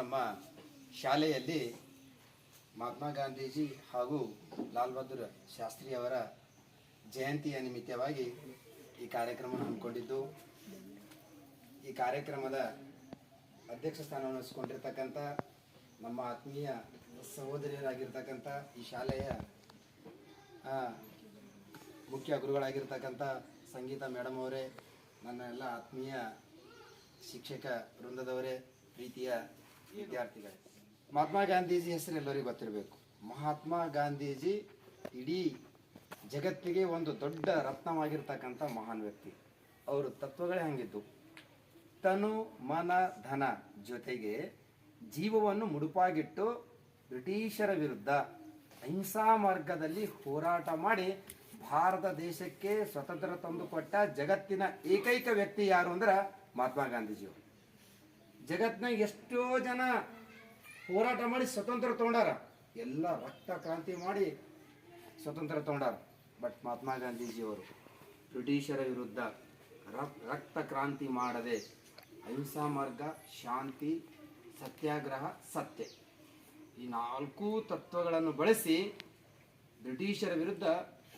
ನಮ್ಮ ಶಾಲೆಯಲ್ಲಿ ಮಹಾತ್ಮ ಗಾಂಧೀಜಿ ಹಾಗೂ ಲಾಲ್ ಬಹದ್ದೂರ್ ಶಾಸ್ತ್ರಿ ಅವರ ಜಯಂತಿಯ ನಿಮಿತ್ತವಾಗಿ ಈ ಕಾರ್ಯಕ್ರಮ ಹಮ್ಮಿಕೊಂಡಿದ್ದು, ಈ ಕಾರ್ಯಕ್ರಮದ ಅಧ್ಯಕ್ಷ ಸ್ಥಾನವನ್ನು ವಹಿಸಿಕೊಂಡಿರ್ತಕ್ಕಂಥ ನಮ್ಮ ಆತ್ಮೀಯ ಸಹೋದರಿಯರಾಗಿರ್ತಕ್ಕಂಥ ಈ ಶಾಲೆಯ ಮುಖ್ಯ ಗುರುಗಳಾಗಿರ್ತಕ್ಕಂಥ ಸಂಗೀತ ಮೇಡಮ್ ಅವರೇ, ನನ್ನ ಎಲ್ಲ ಆತ್ಮೀಯ ಶಿಕ್ಷಕ ವೃಂದದವರೇ, ಪ್ರೀತಿಯ ವಿದ್ಯಾರ್ಥಿಗಳೇ. ಮಹಾತ್ಮ ಗಾಂಧೀಜಿ ಹೆಸರು ಎಲ್ಲರಿಗೂ ಗೊತ್ತಿರಬೇಕು. ಮಹಾತ್ಮ ಗಾಂಧೀಜಿ ಇಡೀ ಜಗತ್ತಿಗೆ ಒಂದು ದೊಡ್ಡ ರತ್ನವಾಗಿರ್ತಕ್ಕಂಥ ಮಹಾನ್ ವ್ಯಕ್ತಿ. ಅವರು ತತ್ವಗಳೇ ಹಂಗಿದ್ದು. ತನು ಮನ, ಧನ ಜೊತೆಗೆ ಜೀವವನ್ನು ಮುಡುಪಾಗಿಟ್ಟು ಬ್ರಿಟಿಷರ ವಿರುದ್ಧ ಅಹಿಂಸಾ ಮಾರ್ಗದಲ್ಲಿ ಹೋರಾಟ ಮಾಡಿ ಭಾರತ ದೇಶಕ್ಕೆ ಸ್ವತಂತ್ರ ತಂದುಕೊಟ್ಟ ಜಗತ್ತಿನ ಏಕೈಕ ವ್ಯಕ್ತಿ ಯಾರು ಅಂದ್ರೆ ಮಹಾತ್ಮ ಗಾಂಧೀಜಿಯವರು. ಜಗತ್ನಾಗ ಎಷ್ಟೋ ಜನ ಹೋರಾಟ ಮಾಡಿ ಸ್ವತಂತ್ರ ತಗೊಂಡಾರ. ಎಲ್ಲ ರಕ್ತ ಕ್ರಾಂತಿ ಮಾಡಿ ಸ್ವತಂತ್ರ ತಗೊಂಡಾರ. ಬಟ್ ಮಹಾತ್ಮ ಗಾಂಧೀಜಿಯವರು ಬ್ರಿಟಿಷರ ವಿರುದ್ಧ ರಕ್ತ ಕ್ರಾಂತಿ ಮಾಡದೆ ಅಹಿಂಸಾ ಮಾರ್ಗ, ಶಾಂತಿ, ಸತ್ಯಾಗ್ರಹ, ಸತ್ಯ ಈ ನಾಲ್ಕು ತತ್ವಗಳನ್ನು ಬಳಸಿ ಬ್ರಿಟಿಷರ ವಿರುದ್ಧ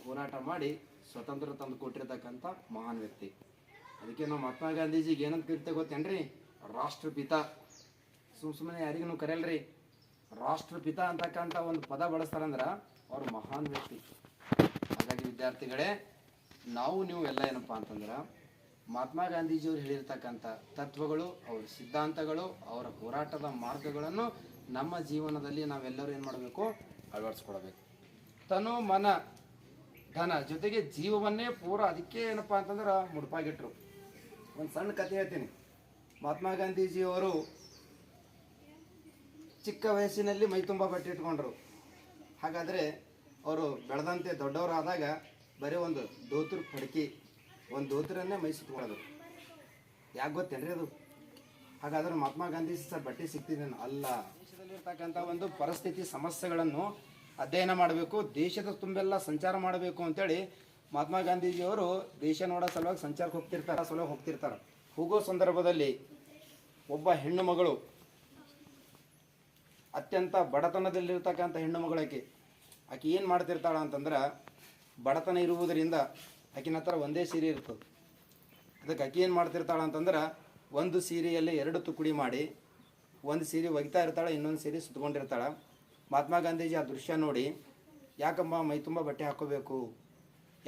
ಹೋರಾಟ ಮಾಡಿ ಸ್ವತಂತ್ರ ತಂದು ಕೊಟ್ಟಿರ್ತಕ್ಕಂಥ ಮಹಾನ್ ವ್ಯಕ್ತಿ. ಅದಕ್ಕೆ ನಾವು ಮಹಾತ್ಮ ಗಾಂಧೀಜಿಗೆ ಏನಂತ ಕರಿತೇವೆ ಗೊತ್ತೇನ್ರಿ? ರಾಷ್ಟ್ರಪಿತ. ಸುಮ್ ಸುಮ್ಮನೆ ಯಾರಿಗೂ ಕರೆಯಲ್ರಿ. ರಾಷ್ಟ್ರಪಿತ ಅಂತಕ್ಕಂಥ ಒಂದು ಪದ ಬಳಸ್ತಾರಂದ್ರೆ ಅವ್ರ ಮಹಾನ್ ವ್ಯಕ್ತಿ. ಹಾಗಾಗಿ ವಿದ್ಯಾರ್ಥಿಗಳೇ, ನಾವು ನೀವು ಎಲ್ಲ ಏನಪ್ಪ ಅಂತಂದ್ರೆ, ಮಹಾತ್ಮ ಗಾಂಧೀಜಿಯವರು ಹೇಳಿರ್ತಕ್ಕಂಥ ತತ್ವಗಳು, ಅವ್ರ ಸಿದ್ಧಾಂತಗಳು, ಅವರ ಹೋರಾಟದ ಮಾರ್ಗಗಳನ್ನು ನಮ್ಮ ಜೀವನದಲ್ಲಿ ನಾವೆಲ್ಲರೂ ಏನು ಮಾಡಬೇಕು? ಅಳವಡಿಸ್ಕೊಡ್ಬೇಕು ತನು ಮನ, ಧನ ಜೊತೆಗೆ ಜೀವವನ್ನೇ ಪೂರ ಅದಕ್ಕೆ ಏನಪ್ಪ ಅಂತಂದ್ರೆ ಮುಡುಪಾಗಿಟ್ರು. ಒಂದು ಸಣ್ಣ ಕಥೆ ಹೇಳ್ತೀನಿ. ಮಹಾತ್ಮ ಗಾಂಧೀಜಿಯವರು ಚಿಕ್ಕ ವಯಸ್ಸಿನಲ್ಲಿ ಮೈ ತುಂಬ ಬಟ್ಟೆ ಇಟ್ಕೊಂಡ್ರು ಹಾಗಾದರೆ ಅವರು ಬೆಳೆದಂತೆ ದೊಡ್ಡವರಾದಾಗ ಬರೀ ಒಂದು ದೋತ್ರ ಪಡ್ಕಿ, ಒಂದು ದೋತ್ರನ್ನೇ ಮೈ ಯಾಕೆ ಗೊತ್ತೇನ್ರಿ ಅದು? ಹಾಗಾದ್ರೆ ಮಹಾತ್ಮ ಗಾಂಧಿ ಸರ್ ಬಟ್ಟೆ ಸಿಗ್ತಿದ್ದೇನೆ ಅಲ್ಲ. ದೇಶದಲ್ಲಿರ್ತಕ್ಕಂಥ ಒಂದು ಪರಿಸ್ಥಿತಿ, ಸಮಸ್ಯೆಗಳನ್ನು ಅಧ್ಯಯನ ಮಾಡಬೇಕು, ದೇಶದ ತುಂಬೆಲ್ಲ ಸಂಚಾರ ಮಾಡಬೇಕು ಅಂತೇಳಿ ಮಹಾತ್ಮ ಗಾಂಧೀಜಿಯವರು ದೇಶ ನೋಡೋ ಸಲುವಾಗಿ ಸಂಚಾರಕ್ಕೆ ಹೋಗ್ತಿರ್ತಾರೆ ಸಲುವಾಗಿ ಹೋಗ್ತಿರ್ತಾರೆ. ಹೋಗೋ ಸಂದರ್ಭದಲ್ಲಿ ಒಬ್ಬ ಹೆಣ್ಣು ಮಗಳು. ಅತ್ಯಂತ ಬಡತನದಲ್ಲಿರ್ತಕ್ಕಂಥ ಹೆಣ್ಣು ಮಗಳು ಆಕೆ. ಏನು ಮಾಡ್ತಿರ್ತಾಳ ಅಂತಂದ್ರೆ ಬಡತನ ಇರುವುದರಿಂದ ಆಕಿನ ಹತ್ರ ಒಂದೇ ಸೀರೆ ಇರ್ತದೆ. ಅದಕ್ಕೆ ಆಕೆ ಏನು ಮಾಡ್ತಿರ್ತಾಳ ಅಂತಂದ್ರೆ ಒಂದು ಸೀರೆಯಲ್ಲಿ ಎರಡು ತುಕುಡಿ ಮಾಡಿ ಒಂದು ಸೀರೆ ಒಗಿತಾ ಇರ್ತಾಳೆ, ಇನ್ನೊಂದು ಸೀರೆ ಸುತ್ಕೊಂಡಿರ್ತಾಳೆ. ಮಹಾತ್ಮ ಗಾಂಧೀಜಿ ಆ ದೃಶ್ಯ ನೋಡಿ, ಯಾಕಮ್ಮ ಮೈ ತುಂಬ ಬಟ್ಟೆ ಹಾಕೋಬೇಕು?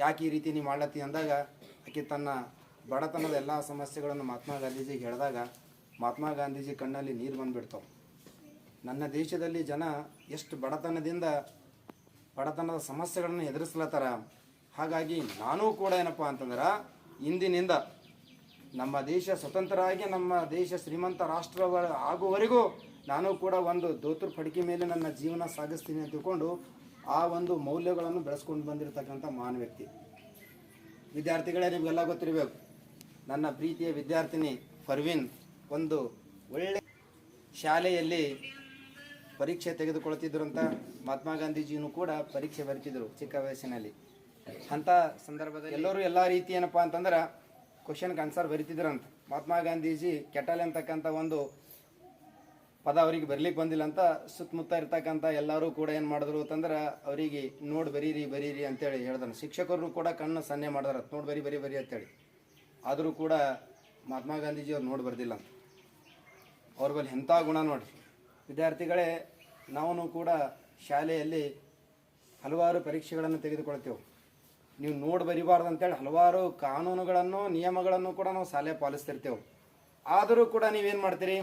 ಯಾಕೆ ಈ ರೀತಿ ನೀವು ಮಾಡ್ಲತ್ತಿ? ಅಂದಾಗ ಆಕೆ ತನ್ನ ಬಡತನದ ಎಲ್ಲ ಸಮಸ್ಯೆಗಳನ್ನು ಮಹಾತ್ಮ ಗಾಂಧೀಜಿಗೆ ಹೇಳಿದಾಗ ಮಹಾತ್ಮ ಗಾಂಧೀಜಿ ಕಣ್ಣಲ್ಲಿ ನೀರು ಬಂದುಬಿಡ್ತಾವೆ ನನ್ನ ದೇಶದಲ್ಲಿ ಜನ ಎಷ್ಟು ಬಡತನದಿಂದ ಬಡತನದ ಸಮಸ್ಯೆಗಳನ್ನು ಎದುರಿಸ್ಲತ್ತಾರ? ಹಾಗಾಗಿ ನಾನೂ ಕೂಡ ಏನಪ್ಪ ಅಂತಂದ್ರೆ ಇಂದಿನಿಂದ ನಮ್ಮ ದೇಶ ಸ್ವತಂತ್ರ ಆಗಿ ನಮ್ಮ ದೇಶ ಶ್ರೀಮಂತ ರಾಷ್ಟ್ರ ಆಗುವವರೆಗೂ ನಾನು ಕೂಡ ಒಂದು ದೋತ್ರ ಪಡಿಕೆ ಮೇಲೆ ನನ್ನ ಜೀವನ ಸಾಗಿಸ್ತೀನಿ ಅಂತ ತಿಳ್ಕೊಂಡು ಆ ಒಂದು ಮೌಲ್ಯಗಳನ್ನು ಬೆಳೆಸ್ಕೊಂಡು ಬಂದಿರತಕ್ಕಂಥ ಮಹಾನ್ ವ್ಯಕ್ತಿ. ವಿದ್ಯಾರ್ಥಿಗಳೇ ನಿಮಗೆಲ್ಲ ಗೊತ್ತಿರಬೇಕು. ನನ್ನ ಪ್ರೀತಿಯ ವಿದ್ಯಾರ್ಥಿನಿ ಫರ್ವಿನ್ ಒಂದು ಒಳ್ಳೆ ಶಾಲೆಯಲ್ಲಿ ಪರೀಕ್ಷೆ ತೆಗೆದುಕೊಳ್ತಿದ್ರು ಅಂತ ಮಹಾತ್ಮ ಗಾಂಧೀಜಿಯೂ ಕೂಡ ಪರೀಕ್ಷೆ ಬರೀತಿದ್ರು ಚಿಕ್ಕ ವಯಸ್ಸಿನಲ್ಲಿ. ಅಂಥ ಸಂದರ್ಭದಲ್ಲಿ ಎಲ್ಲರೂ ಎಲ್ಲ ರೀತಿ ಏನಪ್ಪ ಅಂತಂದ್ರೆ ಕ್ವಶನ್ಗೆ ಆನ್ಸರ್ ಬರಿತಿದ್ರಂತ. ಮಹಾತ್ಮ ಗಾಂಧೀಜಿ ಕೆಟಲ್ ಅಂತಕ್ಕಂಥ ಒಂದು ಪದ ಅವರಿಗೆ ಬರ್ಲಿಕ್ಕೆ ಬಂದಿಲ್ಲ ಅಂತ ಸುತ್ತಮುತ್ತ ಇರ್ತಕ್ಕಂಥ ಎಲ್ಲರೂ ಕೂಡ ಏನು ಮಾಡಿದ್ರು ಅಂತಂದ್ರೆ ಅವರಿಗೆ ನೋಡಿ ಬರೀರಿ ಬರೀರಿ ಅಂತೇಳಿ ಹೇಳ್ದನು. ಶಿಕ್ಷಕರು ಕೂಡ ಕಣ್ಣು ಸನ್ನೆ ಮಾಡಿದಾರ. ನೋಡಿ ಬರಿ ಬರಿ ಬರಿ ಅಂತೇಳಿ. ಆದರೂ ಕೂಡ ಮಹಾತ್ಮ ಗಾಂಧೀಜಿ ಅವ್ರು ನೋಡಿ ಬರ್ದಿಲ್ಲ ಅಂತ. ಅವ್ರ ಬಳಿ ಎಂಥ ಗುಣ ನೋಡಿ ವಿದ್ಯಾರ್ಥಿಗಳೇ ನಾವು ಕೂಡ ಶಾಲೆಯಲ್ಲಿ ಹಲವಾರು ಪರೀಕ್ಷೆಗಳನ್ನು ತೆಗೆದುಕೊಳ್ತೇವೆ. ನೀವು ನೋಡಿ ಬರಿಬಾರ್ದು ಅಂತೇಳಿ ಹಲವಾರು ಕಾನೂನುಗಳನ್ನು, ನಿಯಮಗಳನ್ನು ಕೂಡ ನಾವು ಶಾಲೆ ಪಾಲಿಸ್ತಿರ್ತೇವೆ. ಆದರೂ ಕೂಡ ನೀವೇನು ಮಾಡ್ತೀರಿ?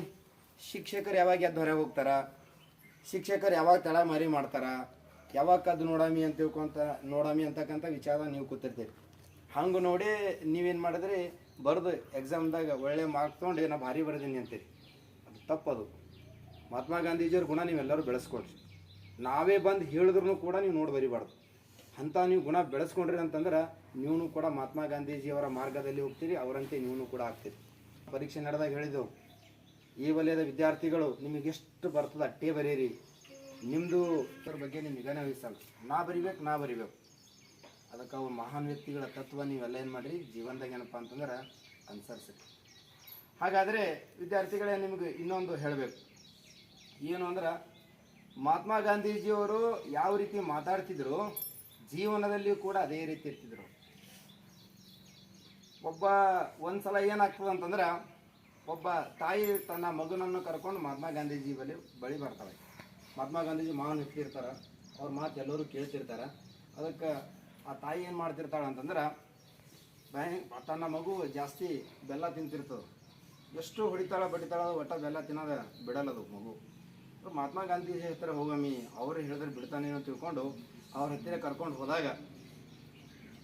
ಶಿಕ್ಷಕರು ಯಾವಾಗ ಎದ್ದು ಹೊರಗೆ ಹೋಗ್ತಾರ? ಶಿಕ್ಷಕರು ಯಾವಾಗ ತಳ ಮಾರಿ ಮಾಡ್ತಾರ? ಯಾವಾಗ ಕದ್ದು ನೋಡಾಮಿ ಅಂತ ತಿಳ್ಕೊಂತ, ನೋಡಾಮಿ ಅಂತಕ್ಕಂಥ ವಿಚಾರ ನೀವು ಕೂತಿರ್ತೀರಿ. ಹಂಗೆ ನೋಡಿ ನೀವೇನು ಮಾಡಿದ್ರಿ? ಬರೆದು ಎಕ್ಸಾಮ್ದಾಗ ಒಳ್ಳೆ ಮಾರ್ಕ್ ತೊಗೊಂಡು ನಾ ಭಾರಿ ಬರೆದೀನಿ ಅಂತೀರಿ. ತಪ್ಪದು. ಮಹಾತ್ಮ ಗಾಂಧೀಜಿಯವ್ರ ಗುಣ ನೀವೆಲ್ಲರೂ ಬೆಳೆಸ್ಕೊಳ್ರಿ. ನಾವೇ ಬಂದು ಹೇಳಿದ್ರು ಕೂಡ ನೀವು ನೋಡಿ ಬರಿಬಾರ್ದು. ಅಂಥ ನೀವು ಗುಣ ಬೆಳೆಸ್ಕೊಂಡ್ರಿ ಅಂತಂದ್ರೆ ನೀವು ಕೂಡ ಮಹಾತ್ಮ ಗಾಂಧೀಜಿಯವರ ಮಾರ್ಗದಲ್ಲಿ ಹೋಗ್ತೀರಿ, ಅವರಂತೆ ನೀವು ಕೂಡ ಆಗ್ತೀರಿ. ಪರೀಕ್ಷೆ ನಡೆದಾಗ ಹೇಳಿದೆವು ಈ ವಲಯದ ವಿದ್ಯಾರ್ಥಿಗಳು ನಿಮಗೆ ಎಷ್ಟು ಬರ್ತದೆ ಅಟ್ಟೇ ಬರೀರಿ. ನಿಮ್ಮದು ಅದ್ರ ಬಗ್ಗೆ ನಿಮ್ಗೆ ವಹಿಸಲ್ಲ. ನಾ ಬರಿಬೇಕು ನಾ ಬರಿಬೇಕು. ಅದಕ್ಕೆ ಅವ್ರು ಮಹಾನ್ ವ್ಯಕ್ತಿಗಳ ತತ್ವ ನೀವೆಲ್ಲ ಏನು ಮಾಡಿರಿ? ಜೀವನದಾಗ ಏನಪ್ಪ ಅಂತಂದ್ರೆ ಅನುಸರಿಸಿ ಹಾಗಾದರೆ ವಿದ್ಯಾರ್ಥಿಗಳೇ, ನಿಮಗೆ ಇನ್ನೊಂದು ಹೇಳಬೇಕು. ಏನು ಅಂದ್ರೆ, ಮಹಾತ್ಮ ಗಾಂಧೀಜಿಯವರು ಯಾವ ರೀತಿ ಮಾತಾಡ್ತಿದ್ರು, ಜೀವನದಲ್ಲಿಯೂ ಕೂಡ ಅದೇ ರೀತಿ ಇರ್ತಿದ್ರು. ಒಬ್ಬ ಒಂದ್ಸಲ ಏನಾಗ್ತದೆ ಅಂತಂದ್ರೆ, ಒಬ್ಬ ತಾಯಿ ತನ್ನ ಮಗನನ್ನು ಕರ್ಕೊಂಡು ಮಹಾತ್ಮ ಗಾಂಧೀಜಿ ಬಳಿ ಬಳಿ ಬರ್ತಾಳೆ. ಮಹಾತ್ಮ ಗಾಂಧೀಜಿ ಮಹಾನ್ ವ್ಯಕ್ತಿ ಅವ್ರ ಮಾತು ಎಲ್ಲರೂ ಕೇಳ್ತಿರ್ತಾರೆ. ಅದಕ್ಕೆ ಆ ತಾಯಿ ಏನು ಮಾಡ್ತಿರ್ತಾಳೆ ಅಂತಂದ್ರೆ ತನ್ನ ಮಗು ಜಾಸ್ತಿ ಬೆಲ್ಲ ತಿಂತಿರ್ತದೆ. ಎಷ್ಟು ಹೊಡಿತಾಳ, ಬಡಿತಾಳ ಒಟ್ಟ ಬೆಲ್ಲ ತಿನ್ನೋದ ಬಿಡಲ್ಲದು ಮಗು. ಮಹಾತ್ಮ ಗಾಂಧೀಜಿ ಹತ್ತಿರ ಹೋಗಮ್ಮಿ, ಅವರು ಹೇಳಿದ್ರೆ ಬಿಡ್ತಾನೆ ಅಂತ ತಿಳ್ಕೊಂಡು ಅವ್ರ ಹತ್ತಿರ ಕರ್ಕೊಂಡು ಹೋದಾಗ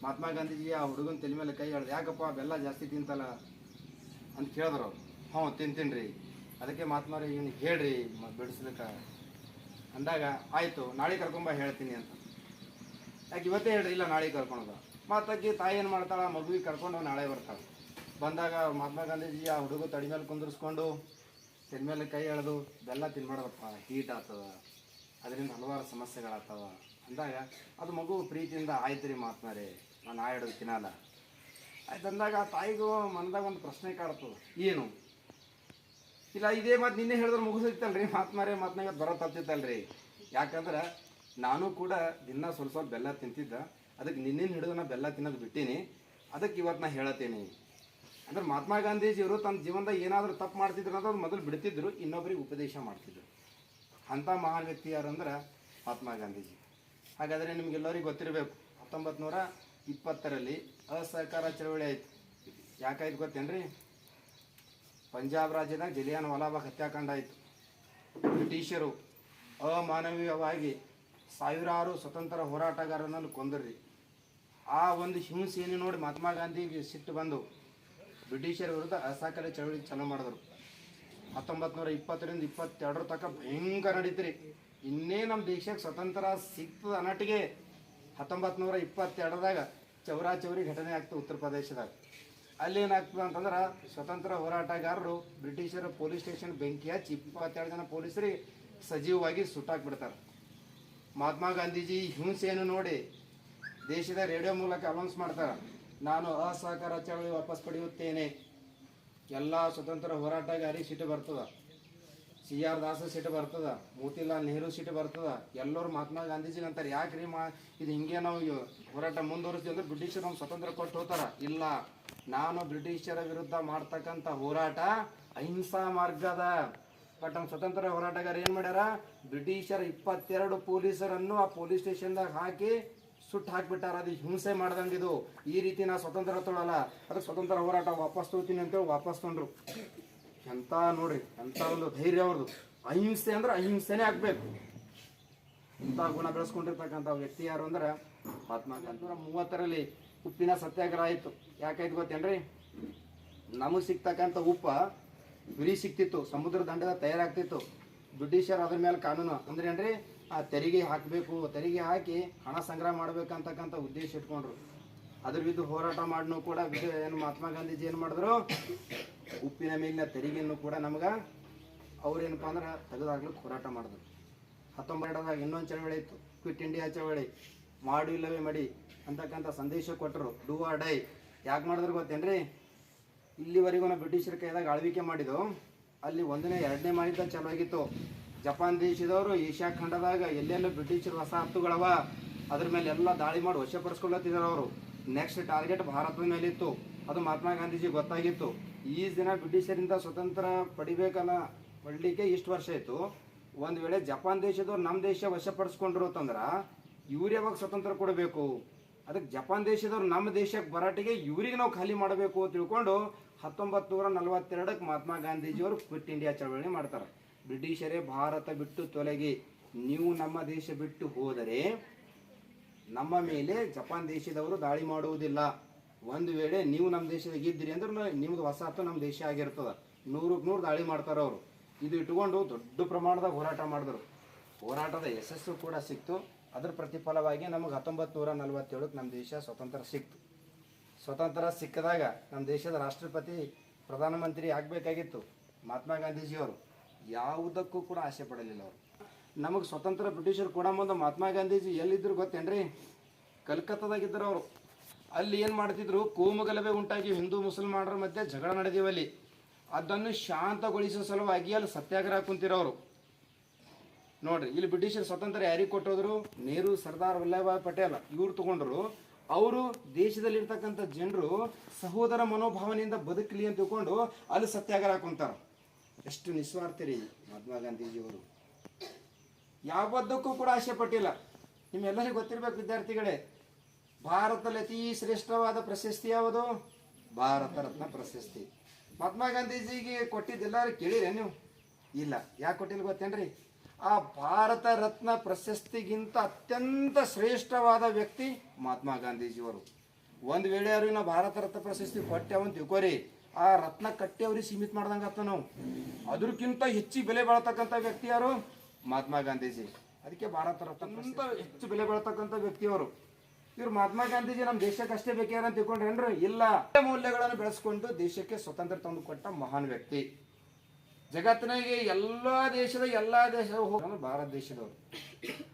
ಮಹಾತ್ಮ ಗಾಂಧೀಜಿ ಆ ಹುಡುಗನ ತಲೆ ಮೇಲೆ ಕೈ ಹೇಳ್ದು ಯಾಕಪ್ಪ ಬೆಲ್ಲ ಜಾಸ್ತಿ ತಿಂತಲ್ಲ ಅಂತ ಕೇಳಿದ್ರು ಹ್ಞೂ, ತಿಂತೀನಿ ಅದಕ್ಕೆ ಮಹಾತ್ಮಾರಿ ಇವ್ನಿಗೆ ಹೇಳ್ರಿ ಬಿಡಿಸ್ಲಿಕ್ಕೆ. ಅಂದಾಗ, ಆಯಿತು, ನಾಳೆ ಕರ್ಕೊಂಬ, ಹೇಳ್ತೀನಿ ಅಂತ. ಯಾಕೆ ಇವತ್ತೇ ಹೇಳ್ರಿ, ಇಲ್ಲ ನಾಳೆ ಕರ್ಕೊಂಡು ಮಾತಾಗಿ ತಾಯಿ ಏನು ಮಾಡ್ತಾಳೆ, ಮಗುವಿಗೆ ಕರ್ಕೊಂಡು ನಾಳೆ ಬರ್ತಾಳೆ. ಬಂದಾಗ ಮಹಾತ್ಮ ಗಾಂಧೀಜಿ ಆ ಹುಡುಗ ತಡಿ ಮೇಲೆ ಕುಂದಿರಿಸ್ಕೊಂಡು ಮೇಲೆ ಕೈ ಎಳೆದು ಬೆಲ್ಲ ತಿನ್ಬಾರ್ದಪ್ಪ ಹೀಟ್ ಆಗ್ತದ. ಅದರಿಂದ ಹಲವಾರು ಸಮಸ್ಯೆಗಳಾಗ್ತವ. ಅಂದಾಗ ಅದು ಮಗು ಪ್ರೀತಿಯಿಂದ ಆಯ್ತು ರೀ ಮಾತ್ನಾರಿ ನಾನು ಆ ಹಿಡಿದು ತಿನ್ನಲ್ಲ. ಆಯ್ತು ಅಂದಾಗ ಆ ತಾಯಿಗೂ ಮನದಾಗ ಒಂದು ಪ್ರಶ್ನೆ ಕಾಡ್ತದೆ. ಏನು? ಇಲ್ಲ, ಇದೇ ಮಾತು ನಿನ್ನೆ ಹೇಳಿದ್ರೆ ಮುಗಿಸಿತ್ತಲ್ರಿ ಮಾತ್ಮಾರೇ ಮಾತ್ನಾಗ ಬರೋ ರೀ ಯಾಕಂದ್ರೆ ನಾನು ಕೂಡ ದಿನ ಸ್ವಲ್ಪ ಸ್ವಲ್ಪ ಬೆಲ್ಲ ತಿಂತಿದ್ದ. ಅದಕ್ಕೆ ನಿನ್ನೇನು ಹಿಡಿದು ನಾ ಬೆಲ್ಲ ತಿನ್ನೋದು ಬಿಟ್ಟೀನಿ. ಅದಕ್ಕೆ ಇವತ್ತು ನಾ ಹೇಳತ್ತೀನಿ. ಅಂದ್ರೆ ಮಹಾತ್ಮ ಗಾಂಧೀಜಿಯವರು ತನ್ನ ಜೀವನದಾಗ ಏನಾದರೂ ತಪ್ಪು ಮಾಡ್ತಿದ್ರು ಅನ್ನೋದು ಮೊದಲು ಬಿಡ್ತಿದ್ರು ಇನ್ನೊಬ್ಬರಿಗೆ ಉಪದೇಶ ಮಾಡ್ತಿದ್ರು. ಅಂಥ ಮಹಾನ್ ವ್ಯಕ್ತಿ ಯಾರು ಅಂದ್ರೆ ಮಹಾತ್ಮ ಗಾಂಧೀಜಿ. ಹಾಗಾದರೆ ನಿಮಗೆಲ್ಲರಿಗೂ ಗೊತ್ತಿರಬೇಕು ಹತ್ತೊಂಬತ್ತು ನೂರ ಇಪ್ಪತ್ತರಲ್ಲಿ ಅಸಹಕಾರ ಚಳವಳಿ ಆಯಿತು. ಯಾಕಾಯ್ತು ಗೊತ್ತೇನ್ರಿ? ಪಂಜಾಬ್ ರಾಜ್ಯದಾಗ ಜಲಿಯಾನ್ ವಾಲಾಬಾಗ್ ಹತ್ಯಾಕಾಂಡ ಆಯಿತು. ಬ್ರಿಟಿಷರು ಅಮಾನವೀಯವಾಗಿ ಸಾವಿರಾರು ಸ್ವತಂತ್ರ ಹೋರಾಟಗಾರರನ್ನು ಕೊಂದ್ರಿ. ಆ ಒಂದು ಹಿಂಸೆಯನ್ನು ನೋಡಿ ಮಹಾತ್ಮ ಗಾಂಧಿಗೆ ಸಿಟ್ಟು ಬಂದು ಬ್ರಿಟಿಷರ ವಿರುದ್ಧ ಅಸಹಕಾರ ಚಳವಳಿ ಚಾಲೂ ಮಾಡಿದ್ರು. ಹತ್ತೊಂಬತ್ತು ನೂರ ಇಪ್ಪತ್ತರಿಂದ ಇಪ್ಪತ್ತೆರಡರ ತನಕ ಭಯಂಕರ ನಡೀತ್ರಿ. ಇನ್ನೇ ನಮ್ಮ ದೇಶಕ್ಕೆ ಸ್ವತಂತ್ರ ಸಿಗ್ತದ ಅನ್ನಟಿಗೆ ಹತ್ತೊಂಬತ್ತು ನೂರ ಇಪ್ಪತ್ತೆರಡರಾಗ ಚೌರಾ ಚೌರಿ ಘಟನೆ ಆಗ್ತದೆ ಉತ್ತರ ಪ್ರದೇಶದಾಗ. ಅಲ್ಲಿ ಏನಾಗ್ತದೆ ಅಂತಂದ್ರೆ ಸ್ವತಂತ್ರ ಹೋರಾಟಗಾರರು ಬ್ರಿಟಿಷರ ಪೊಲೀಸ್ ಸ್ಟೇಷನ್ ಬೆಂಕಿ ಹಚ್ಚಿ ಇಪ್ಪತ್ತೆರಡು ಜನ ಪೊಲೀಸರಿಗೆ ಸಜೀವವಾಗಿ ಸುಟ್ಟಾಕ್ಬಿಡ್ತಾರೆ. ಮಹಾತ್ಮ ಗಾಂಧೀಜಿ ಹಿಂಸೆಯನ್ನು ನೋಡಿ ದೇಶದ ರೇಡಿಯೋ ಮೂಲಕ ಅನೌನ್ಸ್ ಮಾಡ್ತಾರೆ. ನಾನು ಅಸಹಕಾರ ಚಳವಳಿ ವಾಪಸ್ ಪಡೆಯುತ್ತೇನೆ. ಎಲ್ಲ ಸ್ವತಂತ್ರ ಹೋರಾಟಗಾರಿ ಸಿಟ್ಟು ಬರ್ತದ. ಸಿ ಆರ್ ದಾಸ ಸಿಟ್ಟು ಬರ್ತದ. ಮೋತಿಲಾಲ್ ನೆಹರು ಸಿಟ್ಟು ಬರ್ತದ. ಎಲ್ಲರೂ ಮಹಾತ್ಮ ಗಾಂಧೀಜಿ ಅಂತಾರೆ ಯಾಕ್ರಿ ಮಾ, ಇದು ಹಿಂಗೆ ನಾವು ಹೋರಾಟ ಮುಂದುವರಿಸ್ತೀವಿ ಅಂದ್ರೆ ಬ್ರಿಟಿಷರು ನಮ್ಗೆ ಸ್ವತಂತ್ರ ಕೊಟ್ಟು ಹೋಗ್ತಾರ. ಇಲ್ಲ, ನಾನು ಬ್ರಿಟಿಷರ ವಿರುದ್ಧ ಮಾಡ್ತಕ್ಕಂಥ ಹೋರಾಟ ಅಹಿಂಸಾ ಮಾರ್ಗದ ಬಟ್ ನಮ್ಮ ಸ್ವತಂತ್ರ ಹೋರಾಟಗಾರ ಏನು ಮಾಡ್ಯಾರ? ಬ್ರಿಟಿಷರ ಇಪ್ಪತ್ತೆರಡು ಪೊಲೀಸರನ್ನು ಆ ಪೊಲೀಸ್ ಸ್ಟೇಷನ್ದಾಗ ಹಾಕಿ ಸುಟ್ಟು ಹಾಕ್ಬಿಟ್ಟಾರ, ಅದು ಹಿಂಸೆ ಮಾಡ್ದಂಗೆ ಇದು. ಈ ರೀತಿ ನಾ ಸ್ವತಂತ್ರ ತೊಳಲ್ಲ. ಅದಕ್ಕೆ ಸ್ವತಂತ್ರ ಹೋರಾಟ ವಾಪಸ್ ತೊಗೋತೀನಿ ಅಂತೇಳಿ ವಾಪಸ್ ತೊಗೊಂಡ್ರು ಎಂತ ನೋಡ್ರಿ, ಎಂತ ಒಂದು ಧೈರ್ಯ ಅವ್ರದ್ದು ಅಹಿಂಸೆ ಅಂದ್ರೆ ಅಹಿಂಸೆನೇ ಆಗ್ಬೇಕು. ಇಂಥ ಗುಣ ಬೆಳೆಸ್ಕೊಂಡಿರ್ತಕ್ಕಂಥ ವ್ಯಕ್ತಿ ಯಾರು ಅಂದ್ರೆ ಮಹಾತ್ಮ ಗಾಂಧಿ ಮೂವತ್ತರಲ್ಲಿ ಉಪ್ಪಿನ ಸತ್ಯಾಗ್ರಹ ಆಯಿತು. ಯಾಕಾಯ್ತು ಗೊತ್ತೇನ್ರಿ? ನಮಗೆ ಸಿಗ್ತಕ್ಕಂಥ ಉಪ್ಪ ಬಿಳಿ ಸಿಕ್ತಿತ್ತು ಸಮುದ್ರ ದಂಡದ ತಯಾರಾಗ್ತಿತ್ತು. ಬ್ರಿಟಿಷರ್ ಅದ್ರ ಮೇಲೆ ಕಾನೂನು ಅಂದ್ರೆ ಏನ್ರಿ? ಆ ತೆರಿಗೆ ಹಾಕಬೇಕು, ತೆರಿಗೆ ಹಾಕಿ ಹಣ ಸಂಗ್ರಹ ಮಾಡ್ಬೇಕಂತಕ್ಕಂಥ ಉದ್ದೇಶ ಇಟ್ಕೊಂಡ್ರು. ಅದ್ರ ವಿರುದ್ಧ ಹೋರಾಟ ಮಾಡಿನೂ ಕೂಡ ಏನು ಮಹಾತ್ಮ ಗಾಂಧೀಜಿ ಏನು ಮಾಡಿದ್ರು? ಉಪ್ಪಿನ ಮೇಲಿನ ತೆರಿಗೆಯನ್ನು ಕೂಡ ನಮ್ಗೆ ಅವ್ರೇನಪ್ಪ ಅಂದ್ರೆ ತೆಗೆದಾಗ್ಲಿಕ್ಕೆ ಹೋರಾಟ ಮಾಡಿದ್ರು. ಹತ್ತೊಂಬತ್ತರಾಗ ಇನ್ನೊಂದು ಚಳವಳಿ ಇತ್ತು. ಕ್ವಿಟ್ ಇಂಡಿಯಾ ಚಳವಳಿ. ಮಾಡು ಇಲ್ಲವೇ ಮಡಿ ಅಂತಕ್ಕಂಥ ಸಂದೇಶ ಕೊಟ್ಟರು ಡೂ ಆರ್ ಡೈ. ಯಾಕೆ ಮಾಡಿದ್ರು ಗೊತ್ತೇನ್ರಿ? ಇಲ್ಲಿವರೆಗೂ ನಾವು ಬ್ರಿಟಿಷರ ಕೈದಾಗ ಆಳ್ವಿಕೆ ಮಾಡಿದ್ದು, ಅಲ್ಲಿ ಒಂದನೇ ಎರಡನೇ ಮಾಡಿದ್ದ ಚಲೋ ಆಗಿತ್ತು. ಜಪಾನ್ ದೇಶದವರು ಏಷ್ಯಾ ಖಂಡದಾಗ ಎಲ್ಲೆಲ್ಲ ಬ್ರಿಟಿಷರ ವಸಾಹತುಗಳವ ಅದ್ರ ಮೇಲೆ ಎಲ್ಲ ದಾಳಿ ಮಾಡಿ ವಶಪಡಿಸ್ಕೊಳ್ಳತ್ತಿದ್ದಾರೆ ಅವರು. ನೆಕ್ಸ್ಟ್ ಟಾರ್ಗೆಟ್ ಭಾರತದ ಮೇಲೆ ಇತ್ತು ಅದು ಮಹಾತ್ಮ ಗಾಂಧೀಜಿ ಗೊತ್ತಾಗಿತ್ತು. ಈ ದಿನ ಬ್ರಿಟಿಷರಿಂದ ಸ್ವತಂತ್ರ ಪಡಿಬೇಕಲ್ಲ, ಪಡಲಿಕ್ಕೆ ಇಷ್ಟು ವರ್ಷ ಆಯಿತು. ಒಂದು ವೇಳೆ ಜಪಾನ್ ದೇಶದವ್ರು ನಮ್ಮ ದೇಶ ವಶಪಡಿಸ್ಕೊಂಡ್ರು ಅಂತಂದ್ರೆ ಇವ್ರು ಯಾವಾಗ ಸ್ವತಂತ್ರ ಕೊಡಬೇಕು? ಅದಕ್ಕೆ ಜಪಾನ್ ದೇಶದವ್ರು ನಮ್ಮ ದೇಶಕ್ಕೆ ಬರಾಟಿಗೆ ಇವ್ರಿಗೆ ನಾವು ಖಾಲಿ ಮಾಡಬೇಕು ಅಂತ ತಿಳ್ಕೊಂಡು ಹತ್ತೊಂಬತ್ತು ನೂರ ನಲವತ್ತೆರಡಕ್ಕೆ ಮಹಾತ್ಮ ಗಾಂಧೀಜಿಯವರು ಕ್ವಿಟ್ ಇಂಡಿಯಾ ಚಳವಳಿ ಮಾಡ್ತಾರೆ. ಬ್ರಿಟಿಷರೇ ಭಾರತ ಬಿಟ್ಟು ತೊಲಗಿ, ನೀವು ನಮ್ಮ ದೇಶ ಬಿಟ್ಟು ಹೋದರೆ ನಮ್ಮ ಮೇಲೆ ಜಪಾನ್ ದೇಶದವರು ದಾಳಿ ಮಾಡುವುದಿಲ್ಲ. ಒಂದು ವೇಳೆ ನೀವು ನಮ್ಮ ದೇಶದಾಗ ಇದ್ದಿರಿ ಅಂದ್ರೆ ನಿಮ್ಗೆ ನಿಮ್ದು ವಸಾಹತು ನಮ್ಮ ದೇಶ ಆಗಿರ್ತದ. ನೂರಕ್ಕೆ ನೂರು ದಾಳಿ ಮಾಡ್ತಾರೆ ಅವರು. ಇದು ಇಟ್ಕೊಂಡು ದೊಡ್ಡ ಪ್ರಮಾಣದಾಗ ಹೋರಾಟ ಮಾಡಿದ್ರು. ಹೋರಾಟದ ಯಶಸ್ಸು ಕೂಡ ಸಿಕ್ತು. ಅದ್ರ ಪ್ರತಿಫಲವಾಗಿ ನಮಗೆ ಹತ್ತೊಂಬತ್ತು ನೂರ ನಲ್ವತ್ತೇಳಕ್ಕೆ ನಮ್ಮ ದೇಶ ಸ್ವತಂತ್ರ ಸಿಕ್ತು. ಸ್ವತಂತ್ರ ಸಿಕ್ಕದಾಗ ನಮ್ಮ ದೇಶದ ರಾಷ್ಟ್ರಪತಿ, ಪ್ರಧಾನಮಂತ್ರಿ ಆಗಬೇಕಾಗಿತ್ತು. ಮಹಾತ್ಮ ಗಾಂಧೀಜಿಯವರು. ಯಾವುದಕ್ಕೂ ಕೂಡ ಆಸೆ ಪಡಲಿಲ್ಲ ಅವರು. ನಮಗೆ ಸ್ವತಂತ್ರ ಬ್ರಿಟಿಷರು ಕೂಡ ಮುಂದೆ ಮಹಾತ್ಮ ಗಾಂಧೀಜಿ ಎಲ್ಲಿದ್ದರು ಗೊತ್ತೇನ್ರಿ? ಕಲ್ಕತ್ತಾದಾಗಿದ್ದರು ಅವರು. ಅಲ್ಲಿ ಏನು ಮಾಡ್ತಿದ್ರು? ಕೋಮುಗಲಭೆ ಉಂಟಾಗಿ ಹಿಂದೂ ಮುಸಲ್ಮಾನರ ಮಧ್ಯೆ ಜಗಳ ನಡೆದಿವಲ್ಲಿ ಅದನ್ನು ಶಾಂತಗೊಳಿಸೋ ಸಲುವಾಗಿ ಅಲ್ಲಿ ಸತ್ಯಾಗ್ರಹ ಕುಂತಿರೋರು. ನೋಡ್ರಿ, ಇಲ್ಲಿ ಬ್ರಿಟಿಷರು ಸ್ವತಂತ್ರ ಯಾರಿಗೆ ಕೊಟ್ಟೋದ್ರು? ನೆಹರು, ಸರ್ದಾರ್ ವಲ್ಲಭಾಯ್ ಪಟೇಲ್. ಇವ್ರು ತಗೊಂಡ್ರು. ಅವರು ದೇಶದಲ್ಲಿರ್ತಕ್ಕಂಥ ಜನರು ಸಹೋದರ ಮನೋಭಾವನೆಯಿಂದ ಬದುಕಲಿ ಅಂತ ತಿಳ್ಕೊಂಡು ಅಲ್ಲಿ ಸತ್ಯಾಗ್ರಹ ಕುಂತಾರ. ಎಷ್ಟು ನಿಸ್ವಾರ್ಥಿ ರೀ ಮಹಾತ್ಮ ಗಾಂಧೀಜಿಯವರು. ಯಾವದ್ದಕ್ಕೂ ಕೂಡ ಆಸೆ ಪಟ್ಟಿಲ್ಲ. ನಿಮ್ಮೆಲ್ಲರಿಗೂ ಗೊತ್ತಿರ್ಬೇಕು ವಿದ್ಯಾರ್ಥಿಗಳೇ, ಭಾರತದಲ್ಲಿ ಅತಿ ಶ್ರೇಷ್ಠವಾದ ಪ್ರಶಸ್ತಿ ಯಾವುದು? ಭಾರತ ರತ್ನ ಪ್ರಶಸ್ತಿ. ಮಹಾತ್ಮ ಗಾಂಧೀಜಿಗೆ ಕೊಟ್ಟಿದ್ದೆಲ್ಲರೂ ಕೇಳಿರೇ ನೀವು? ಇಲ್ಲ. ಯಾಕೆ ಕೊಟ್ಟಿಲ್ಲ ಗೊತ್ತೇನ್ರಿ? ಆ ಭಾರತ ರತ್ನ ಪ್ರಶಸ್ತಿಗಿಂತ ಅತ್ಯಂತ ಶ್ರೇಷ್ಠವಾದ ವ್ಯಕ್ತಿ ಮಹಾತ್ಮ ಗಾಂಧೀಜಿಯವರು. ಒಂದು ವೇಳೆ ಅವ್ರಿಗೆ ನಾವು ಭಾರತ ರತ್ನ ಪ್ರಶಸ್ತಿ ಕೊಟ್ಟೆವಂತ ತಿಳ್ಕೊರಿ. ಆ ರತ್ನ ಕಟ್ಟಿ ಅವ್ರಿಗೆ ಸೀಮಿತ ಮಾಡ್ದಂಗೆ ನಾವು. ಅದಕ್ಕಿಂತ ಹೆಚ್ಚಿಗೆ ಬೆಲೆ ಬಾಳ್ತಕ್ಕಂಥ ವ್ಯಕ್ತಿ ಯಾರು? ಮಹಾತ್ಮ ಗಾಂಧೀಜಿ. ಅದಕ್ಕೆ ಭಾರತ ರತ್ನ ಹೆಚ್ಚು ಬೆಲೆ ಬಾಳ್ತಕ್ಕಂಥ ವ್ಯಕ್ತಿಯವರು ಇವ್ರು ಮಹಾತ್ಮ ಗಾಂಧೀಜಿ ನಮ್ಮ ದೇಶಕ್ಕೆ ಅಷ್ಟೇ ಬೇಕಾರ ಅಂತ ತಿಳ್ಕೊಂಡ್ರೇನ್ರಿ? ಇಲ್ಲ. ಮೌಲ್ಯಗಳನ್ನು ಬೆಳೆಸ್ಕೊಂಡು ದೇಶಕ್ಕೆ ಸ್ವತಂತ್ರ ತಂದು ಕೊಟ್ಟ ಮಹಾನ್ ವ್ಯಕ್ತಿ. ಜಗತ್ತಿನಾಗೆ ಎಲ್ಲ ದೇಶದ ಎಲ್ಲ ದೇಶ ಹೋಗ ಭಾರತ ದೇಶದವರು.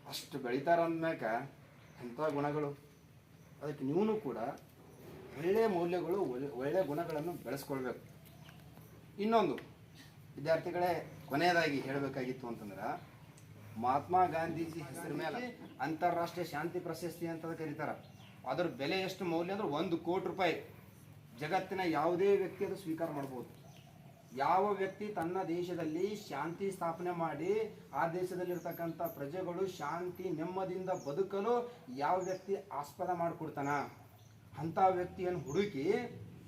ಅಷ್ಟು ಬೆಳಿತಾರ ಅಂದ್ಮ್ಯಾಕ ಅಂಥ ಗುಣಗಳು. ಅದಕ್ಕೆ ನೀವು ಕೂಡ ಒಳ್ಳೆಯ ಮೌಲ್ಯಗಳು, ಒಳ್ಳೆ ಗುಣಗಳನ್ನು ಬೆಳೆಸ್ಕೊಳ್ಬೇಕು. ಇನ್ನೊಂದು, ವಿದ್ಯಾರ್ಥಿಗಳೇ, ಕೊನೆಯದಾಗಿ ಹೇಳಬೇಕಾಗಿತ್ತು ಅಂತಂದ್ರೆ, ಮಹಾತ್ಮ ಗಾಂಧೀಜಿ ಹೆಸರು ಮೇಲೆ ಅಂತಾರಾಷ್ಟ್ರೀಯ ಶಾಂತಿ ಪ್ರಶಸ್ತಿ ಅಂತ ಕರೀತಾರ. ಅದರ ಬೆಲೆ ಎಷ್ಟು ಮೌಲ್ಯ ಅಂದ್ರೆ ಒಂದು ಕೋಟಿ ರೂಪಾಯಿ. ಜಗತ್ತಿನ ಯಾವುದೇ ವ್ಯಕ್ತಿ ಅದು ಸ್ವೀಕಾರ ಮಾಡ್ಬೋದು. ಯಾವ ವ್ಯಕ್ತಿ ತನ್ನ ದೇಶದಲ್ಲಿ ಶಾಂತಿ ಸ್ಥಾಪನೆ ಮಾಡಿ, ಆ ದೇಶದಲ್ಲಿರ್ತಕ್ಕಂಥ ಪ್ರಜೆಗಳು ಶಾಂತಿ, ನೆಮ್ಮದಿಯಿಂದ ಬದುಕಲು ಯಾವ ವ್ಯಕ್ತಿ ಆಸ್ಪದ ಮಾಡಿಕೊಡ್ತಾನ? ಅಂಥ ವ್ಯಕ್ತಿಯನ್ನು ಹುಡುಕಿ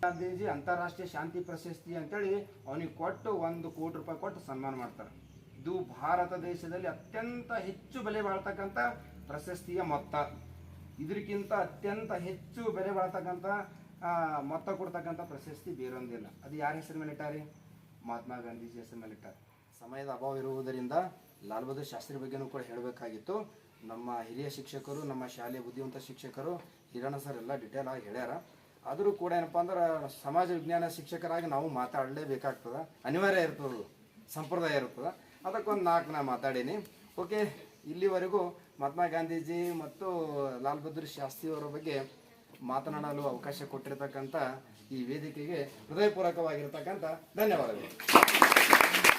ಗಾಂಧೀಜಿ ಅಂತಾರಾಷ್ಟ್ರೀಯ ಶಾಂತಿ ಪ್ರಶಸ್ತಿ ಅಂತೇಳಿ ಅವನಿಗೆ ಕೊಟ್ಟು ಒಂದು ಕೋಟಿ ರೂಪಾಯಿ ಕೊಟ್ಟು ಸನ್ಮಾನ ಮಾಡ್ತಾರೆ. ಇದು ಭಾರತ ದೇಶದಲ್ಲಿ ಅತ್ಯಂತ ಹೆಚ್ಚು ಬೆಲೆ ಬಾಳ್ತಕ್ಕಂಥ ಪ್ರಶಸ್ತಿಯ ಮೊತ್ತ. ಇದಕ್ಕಿಂತ ಅತ್ಯಂತ ಹೆಚ್ಚು ಬೆಲೆ ಬಾಳ್ತಕ್ಕಂಥ ಮೊತ್ತ ಕೊಡ್ತಕ್ಕಂಥ ಪ್ರಶಸ್ತಿ ಬೇರೊಂದಿಲ್ಲ. ಅದು ಯಾರ ಹೆಸರು ಮೇಲೆ ಇಟ್ಟಾರೆ ಮಹಾತ್ಮ ಗಾಂಧೀಜಿ ಹೆಸರು ಮೇಲೆ ಇಟ್ಟಾರೆ ಸಮಯದ ಅಭಾವ ಇರುವುದರಿಂದ ಲಾಲ್ ಬಹದ್ದೂರ್ ಶಾಸ್ತ್ರಿ ಬಗ್ಗೆನೂ ಕೂಡ ಹೇಳಬೇಕಾಗಿತ್ತು. ನಮ್ಮ ಹಿರಿಯ ಶಿಕ್ಷಕರು, ನಮ್ಮ ಶಾಲೆಯ ಬುದ್ಧಿವಂತ ಶಿಕ್ಷಕರು ಹಿರಣ್ಣ ಸರ್ ಎಲ್ಲ ಡಿಟೇಲ್ ಆಗಿ ಹೇಳ್ಯಾರ. ಆದರೂ ಕೂಡ ಏನಪ್ಪ ಅಂದ್ರೆ ಸಮಾಜ ವಿಜ್ಞಾನ ಶಿಕ್ಷಕರಾಗಿ ನಾವು ಮಾತಾಡಲೇಬೇಕಾಗ್ತದೆ. ಅನಿವಾರ್ಯ ಇರ್ತದೆ, ಸಂಪ್ರದಾಯ ಇರ್ತದೆ. ಅದಕ್ಕೊಂದು ನಾಲ್ಕು ನಾ ಮಾತಾಡೀನಿ. ಓಕೆ ಇಲ್ಲಿವರೆಗೂ ಮಹಾತ್ಮ ಗಾಂಧೀಜಿ ಮತ್ತು ಲಾಲ್ ಬಹದ್ದೂರ್ ಶಾಸ್ತ್ರಿಯವರ ಬಗ್ಗೆ ಮಾತನಾಡಲು ಅವಕಾಶ ಕೊಟ್ಟಿರ್ತಕ್ಕಂಥ ಈ ವೇದಿಕೆಗೆ ಹೃದಯಪೂರ್ವಕವಾಗಿರ್ತಕ್ಕಂಥ ಧನ್ಯವಾದಗಳು.